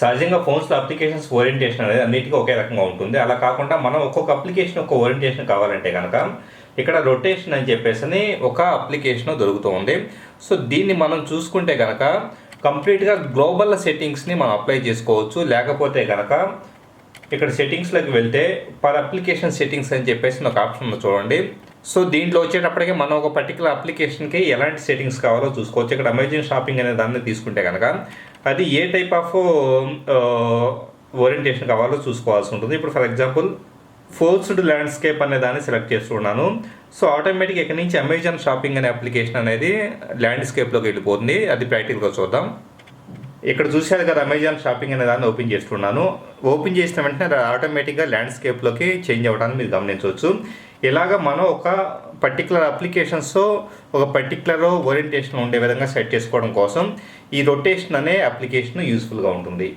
సహజంగా ఫోన్స్లో applications orientation అనేది అన్నిటికీ ఒకే రకంగా ఉంటుంది. అలా కాకుండా మనం ఒక్కొక్క అప్లికేషన్ ఒక ఓరియంటేషన్ కావాలంటే కనుక ఇక్కడ రొటేషన్ అని చెప్పేసి ఒక అప్లికేషన్ దొరుకుతుంది సో దీన్ని మనం చూసుకుంటే కనుక కంప్లీట్గా గ్లోబల్ సెట్టింగ్స్ని మనం అప్లై చేసుకోవచ్చు. లేకపోతే కనుక ఇక్కడ సెట్టింగ్స్లోకి వెళ్తే పర్ అప్లికేషన్ సెట్టింగ్స్ అని చెప్పేసి ఒక ఆప్షన్ చూడండి. సో దీంట్లో వచ్చేటప్పటికి మనం ఒక పర్టికులర్ అప్లికేషన్కి ఎలాంటి సెట్టింగ్స్ కావాలో చూసుకోవచ్చు. ఇక్కడ అమెజాన్ షాపింగ్ అనే దాన్ని తీసుకుంటే కనుక అది ఏ టైప్ ఆఫ్ ఓరియంటేషన్ కావాలో చూసుకోవాల్సి ఉంటుంది. ఇప్పుడు ఫర్ ఎగ్జాంపుల్ ఫోర్స్డ్ ల్యాండ్స్కేప్ అనే దాన్ని సెలెక్ట్ చేస్తున్నాను సో ఆటోమేటిక్ ఇక్కడ నుంచి అమెజాన్ షాపింగ్ అనే అప్లికేషన్ అనేది ల్యాండ్స్కేప్లోకి వెళ్ళిపోతుంది. అది ప్రాక్టికల్గా చూద్దాం. ఇక్కడ చూశారు కదా అమెజాన్ షాపింగ్ అనే దాన్ని ఓపెన్ చేస్తున్నాను ఓపెన్ చేసిన వెంటనే ఆటోమేటిక్గా ల్యాండ్స్కేప్లోకి చేంజ్ అవ్వడానికి మీరు గమనించవచ్చు. ఇలాగ మనం ఒక పర్టికులర్ అప్లికేషన్స్ ఒక పర్టికులర్ ఓరియంటేషన్ ఉండే విధంగా సెట్ చేసుకోవడం కోసం ఈ రొటేషన్ అనే అప్లికేషన్ యూస్ఫుల్గా ఉంటుంది.